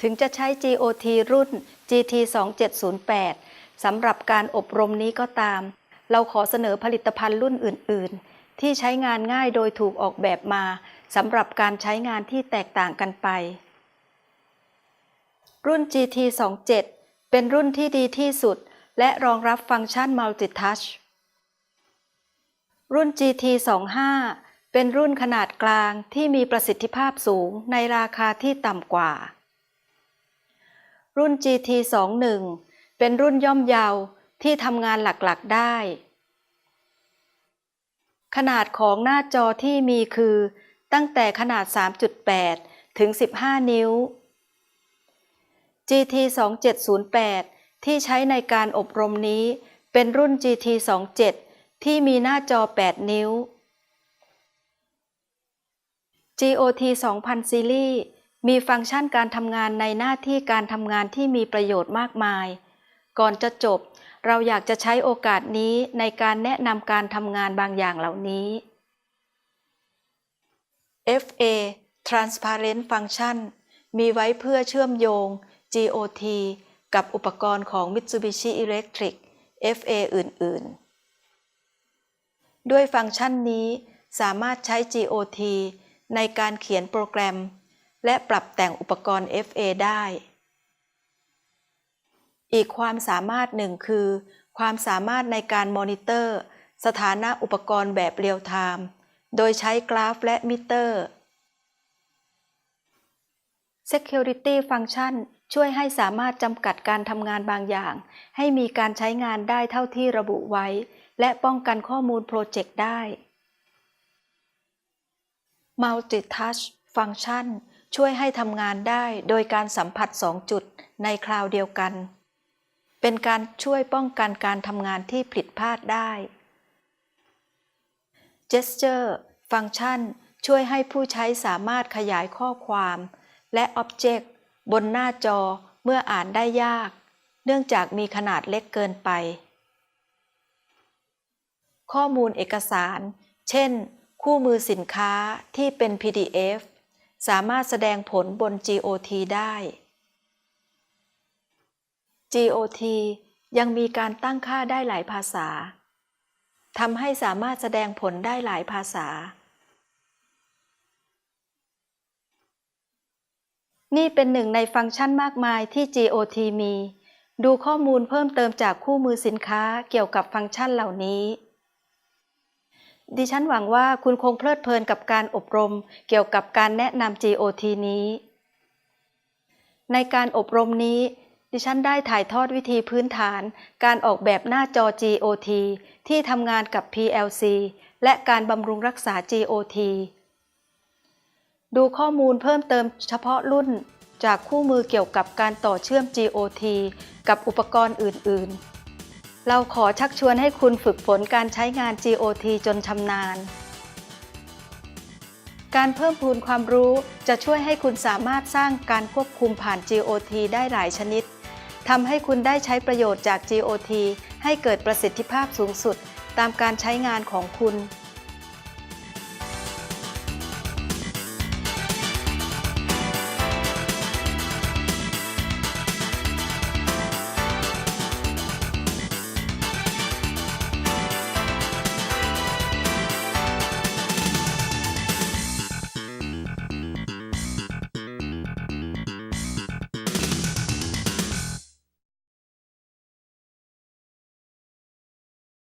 ถึงจะใช้ GOT รุ่น GT 2708สำหรับการอบรมนี้ก็ตาม เราขอเสนอผลิตภัณฑ์รุ่นอื่น ๆ ที่ใช้งานง่ายโดยถูกออกแบบมาสำหรับการใช้งานที่แตกต่างกันไป รุ่น GT 27เป็นรุ่นที่ดีที่สุด และรองรับฟังก์ชัน Multitouch รุ่น GT 25เป็นรุ่นขนาดกลางที่มีประสิทธิภาพสูงในราคาที่ต่ำกว่า รุ่น GT 21 เป็นรุ่นย่อมเยาวที่ทำงานหลักๆได้ ขนาดของหน้าจอที่มีคือ ตั้งแต่ขนาด 3.8 ถึง 15 นิ้ว GT 2708 ที่ใช้ในการอบรมนี้เป็นรุ่น GT 27 ที่มีหน้าจอ 8 นิ้ว GOT 2000 ซีรีส์ มีฟังก์ชันการทำงานในหน้าที่การทำงานที่มีประโยชน์มากมาย ก่อนจะจบ เราอยากจะใช้โอกาสนี้ในการแนะนำการทำงานบางอย่างเหล่านี้ FA Transparent Function มีไว้เพื่อเชื่อมโยง GOT กับอุปกรณ์ของ Mitsubishi Electric FA อื่น ๆ ด้วยฟังก์ชันนี้สามารถใช้ GOT ในการเขียนโปรแกรม และปรับแต่งอุปกรณ์ FA ได้ อีกความสามารถหนึ่งคือ ความสามารถในการมอนิเตอร์ สถานะอุปกรณ์แบบเรียลไทม์โดยใช้กราฟและมิเตอร์ Security Function ช่วยให้สามารถจำกัดการทำงานบางอย่าง ให้มีการใช้งานได้เท่าที่ระบุไว้ และป้องกันข้อมูลโปรเจกต์ได้ Multi-Touch Function ช่วยให้ทำงานได้โดยการสัมผัส2จุดในคราวเดียวกัน เป็นการช่วยป้องกันการทำงานที่ผิดพลาดได้ Gesture Function ช่วยให้ผู้ใช้สามารถขยายข้อความ และ Object บนหน้าจอเมื่ออ่านได้ยาก เนื่องจากมีขนาดเล็กเกินไป ข้อมูลเอกสาร เช่น คู่มือสินค้าที่เป็น PDF สามารถแสดงผลบน GOT ได้ GOT ยังมีการตั้งค่าได้หลายภาษาทำให้สามารถแสดงผลได้หลายภาษา นี่เป็นหนึ่งในฟังก์ชันมากมายที่ GOT มี ดูข้อมูลเพิ่มเติมจากคู่มือสินค้าเกี่ยวกับฟังก์ชันเหล่านี้ ดิฉันหวังว่าคุณคงเพลิดเพลินกับการอบรมเกี่ยวกับการแนะนำ GOT นี้ ในการอบรมนี้ ดิฉันได้ถ่ายทอดวิธีพื้นฐาน การออกแบบหน้าจอ GOT ที่ทำงานกับ PLC และการบำรุงรักษา GOT ดูข้อมูลเพิ่มเติมเฉพาะรุ่น จากคู่มือเกี่ยวกับการต่อเชื่อม GOT กับอุปกรณ์อื่น ๆ เราขอชักชวนให้คุณฝึกฝนการใช้งาน GOT จนชำนาญ การเพิ่มพูนความรู้จะช่วยให้คุณสามารถสร้างการควบคุมผ่าน GOT ได้หลายชนิด ทำให้คุณได้ใช้ประโยชน์จาก GOT ให้เกิดประสิทธิภาพสูงสุดตามการใช้งานของคุณ